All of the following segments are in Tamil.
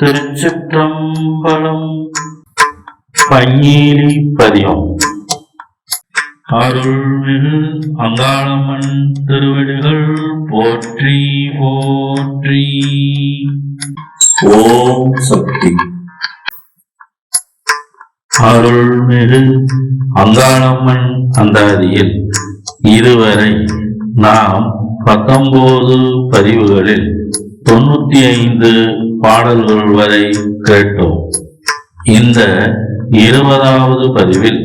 திருச்சிற்றம்பலம். பஞ்சீரி பதியம் அருள்மிகு அங்காளம்மன் திருவடிகள் போற்றி போற்றி. ஓம் சக்தி. அருள்மிகு அங்காளம்மன் அந்தாதியில் இதுவரை நாம் பத்தொன்பது பதிவுகளில் தொண்ணூத்தி ஐந்து பாடல்கள் வரை கேட்டோம். இந்த இருபதாவது பதிவில்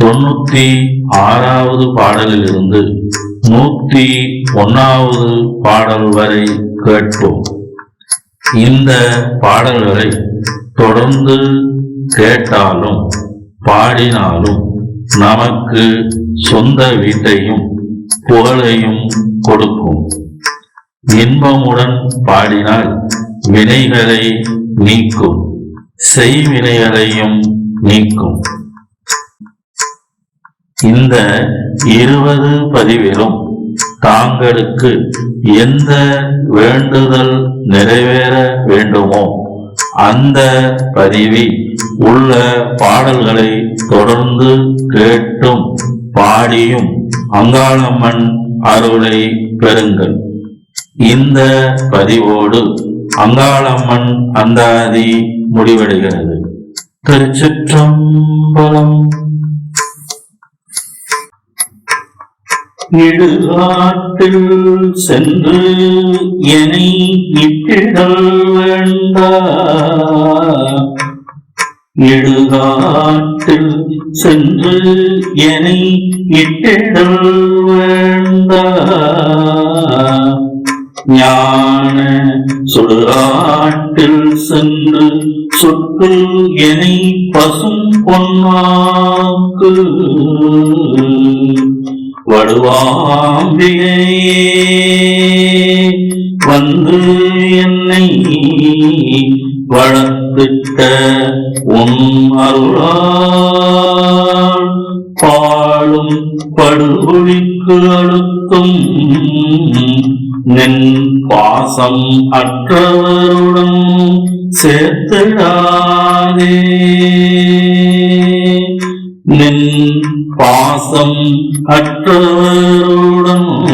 தொண்ணூத்தி ஆறாவது பாடலிலிருந்து நூத்தி ஒன்னாவது பாடல் வரை கேட்டோம். இந்த பாடல்களை தொடர்ந்து கேட்டாலும் பாடினாலும் நமக்கு சொந்த வீட்டையும் புகழையும் கொடுக்கும். இன்பமுடன் பாடினால் வினைகளை நீக்கும். செய்வினைகளையும் நீக்கும். இந்த இருபது பதிவிலும் தாங்களுக்கு எந்த வேண்டுதல் நிறைவேற வேண்டுமோ அந்த பதிவி உள்ள பாடல்களை தொடர்ந்து கேட்டும் பாடியும் அங்காளம்மன் அருளை பெறுங்கள். இந்த பதிவோடு அங்காளம்மன் அந்தாதி முடிவடைகிறது. திருச்சிற்றம்பலம். இடுகாட்டில் சென்று என்னை இட்டிடல் வேண்டா. இடுகாட்டில் சென்று என்னை இட்டிடல் வேண்டா. ஞான சுடுகாட்டில் சென்று சுட்டு என்னை பசும் பொன்னாக்கு. வடுவாம்பிகையே வந்து என்னை வளர்த்திட்ட உன் அருளால் பாழும் படுகொழிக்கு அழுத்தும் நின் பாசம் அற்றவருடன் சேர்த்திடாதே. நின் பாசம் அற்றவருடன்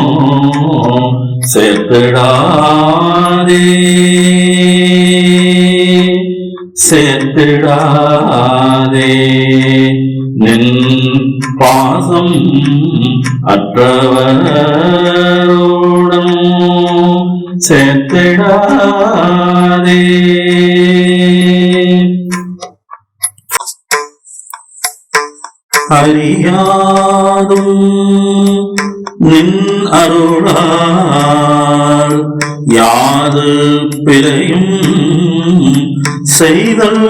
சேர்த்திடாதே. சேர்த்திடாதே. நின் பாசம் அற்றவரோ செத்திடாதே. அறியாதும் நின் அருளால் யாது பிழையும் செய்தல்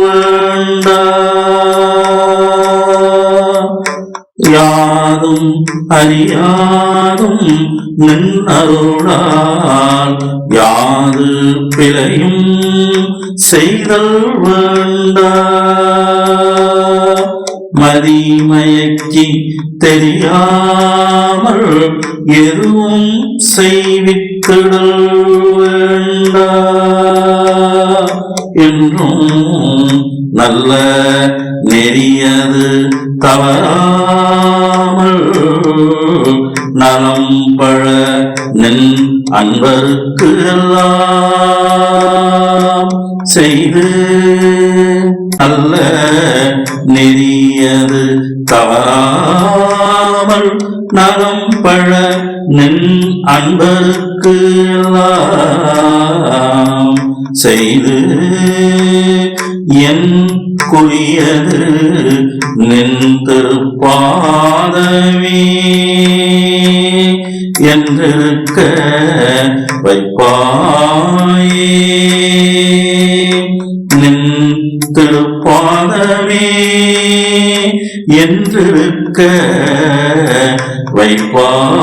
வேண்டா. யாதும் அறியாதும் நின் அருளால் யாது பிழையும் செய்தல் வேண்டா. மதிமயக்கி தெரியாமல் எதுவும் செய்வித்திடல் வேண்டா. என்றும் நல்ல நெறியது தவறாமல் நலம் பழ நின் அன்பருக்கு எல்லாம் செய்து அல்ல நெறியது தவறாமல் நலம் பழ நின் அன்பருக்கு எல்லாம் செய்து என் குயது நின் திருப்பாதமே என்றிருக்க வைப்பாயே. நின் திருப்பாதமே என்றிருக்க வைப்பாயே.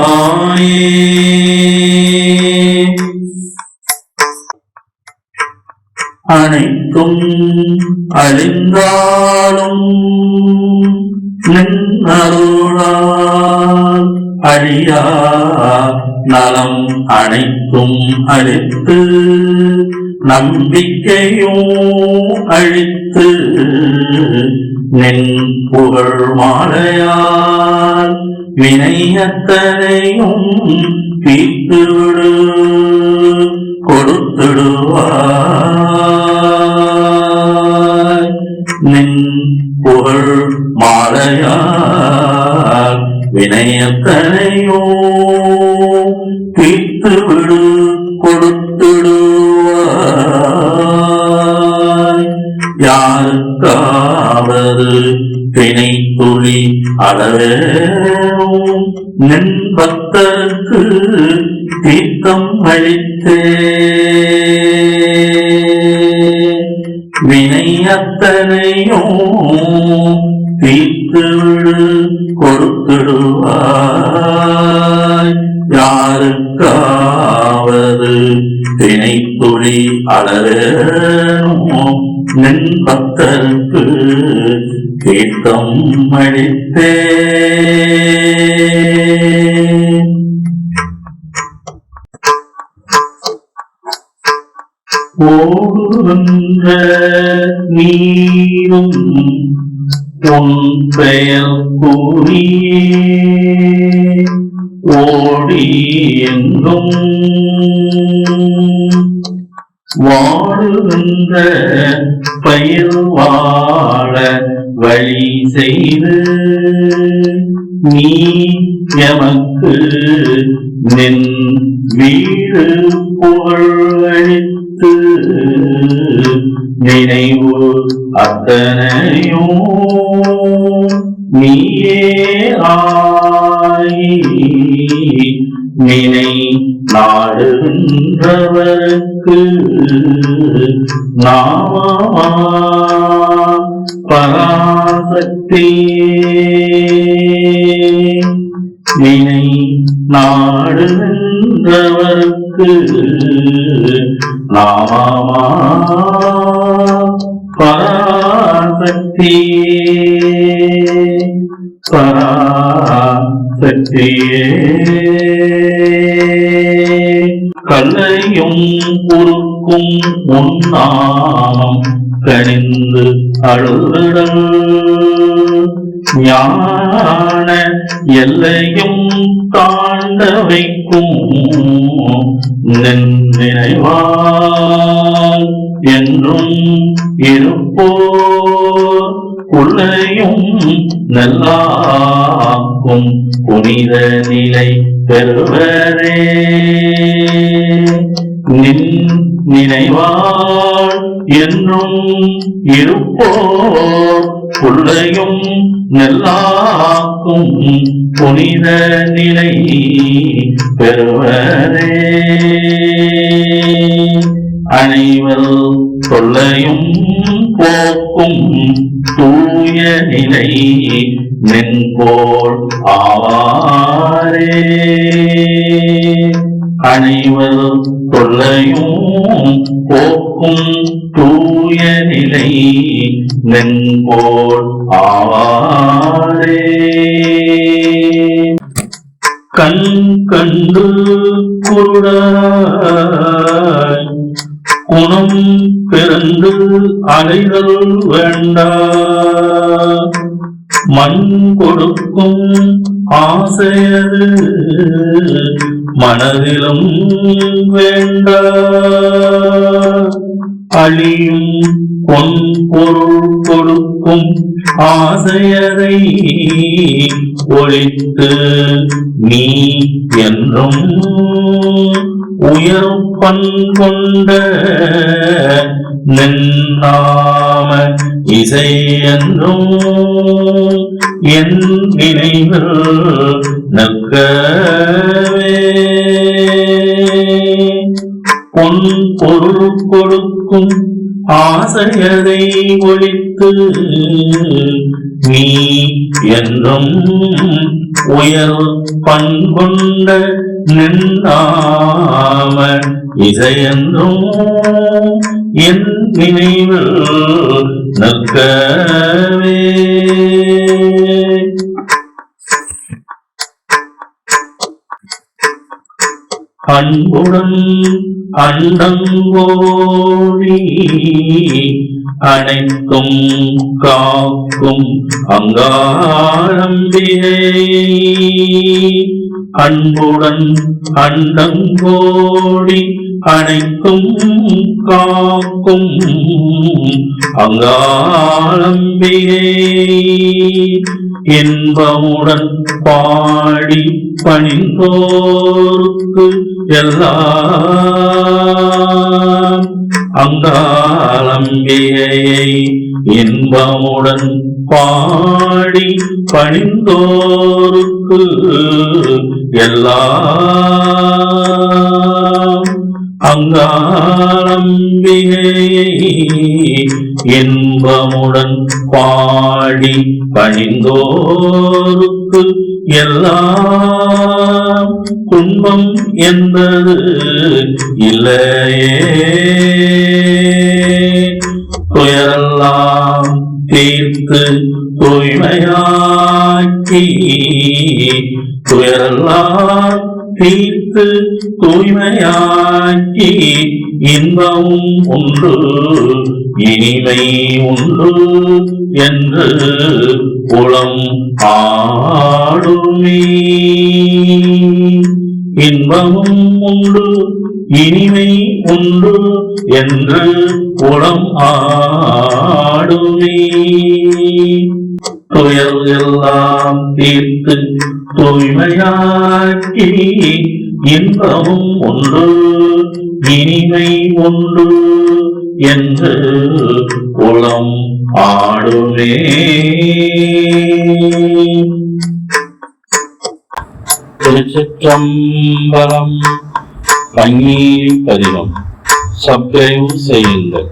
அழிந்தாலும் அருளால் அழியா நலம் அனைத்தும் அழித்து நம்பிக்கையும் அழித்து நின் புகழ் மாலையால் வினையத்தனையும் தீர்த்து வினையால் வினையத்தனையோ தீர்த்து விடு கொடுத்துடுவாய். யாருக்காவது தினை துளி அளவேவும் நின் பக்தருக்கு தீர்த்தம் அளித்தே. துளி அளவேனோ நின் பக்தருக்கு தீர்த்தம் அளித்தே. ஓடுகின்ற நீரும் உன் பெயர் கூறியே. ஓடி என்றும் வாடுகின்ற பயிர் வாழ வழி செய்து நீ எமக்கு நின் வீடு புகழளித்து நினைவு அத்தனையும் நீயே ஆய் நினை நாடுகின்றவருக்கு நாமா பராசக்தியே. வினை நாடுகின்றவருக்கு நாமா பராசக்தியே. பராசக்தியே. கல்லையும் உருக்கும் உன்னாமம் கணிந்து அழுதல். ஞான எல்லையும் தாண்ட வைக்கும் நின் நினைவால். என்றும் இருப்போர் உள்ளையும் நல்லாக்கும் புனித நிலை பெறுவரே. நின் நினைவால் என்றும் இருப்போர் புள்ளையும் நெல்லாக்கும் புனித நிலை பெறுவரே. அனைவர் தொல்லையும் போக்கும் தூய நிலை மென்போல் ஆவாரே. அனைவர் தொல்லையும் போக்கும் தூய நிலை மென்போல் ஆவாரே. கண் கண்டு குருடாய் குணம் பிறந்து அலைதல் வேண்டா. மண் கொடுக்கும் ஆசையது மனதிலும் வேண்டா. அழியும் பொன் பொருள் கொடுக்கும் ஆசையரை ஒழித்து நீ என்றும் உயர் பண்கொண்ட நின்னாம இசை என்றும் என் நினைவில் நிற்கவே கொடுக்கும் ஆசையதை ஒழித்து நீ என்றும் உயர் பண்கொண்ட நின்றாம இசையென்றும் என் நினைவில் நிற்கவே. அன்புடன் அண்டங்கோடி அனைத்தும் காக்கும் அங்காரம்பிகை அன்புடன் அண்டங்கோடி அனைத்தும் காக்கும் அங்காளம்பிகை. இன்பமுடன் பாடி பணிந்தோருக்கு எல்லாம் அங்காளம்பியை இன்பமுடன் பாடி பணிந்தோருக்கு எல்லாம் அங்காளம்பிகையை இன்பமுடன் பாடி பணிந்தோருக்கு எல்லாம் துன்பம் என்பது இல்லையே. துயரெல்லாம் தீர்த்து தூய்மையாக்கி துயரெல்லாம் தீர்த்து தூய்மையாக்கி இன்பமும் உண்டு இனிமை உண்டு என்று புலம் ஆடுமே இன்பமும் உண்டு இனிமை உண்டு என்று புலம் ஆடுமே துயர் எல்லாம் தீர்த்து தூய்மையாக்கி இன்பமும் ஒன்று இனிமை ஒன்று என்று குளம் ஆடுமே திருச்சிற்றம்பலம் பங்கீரி பதினம் சப்ஸ்கிரைப் செய்யுங்கள்.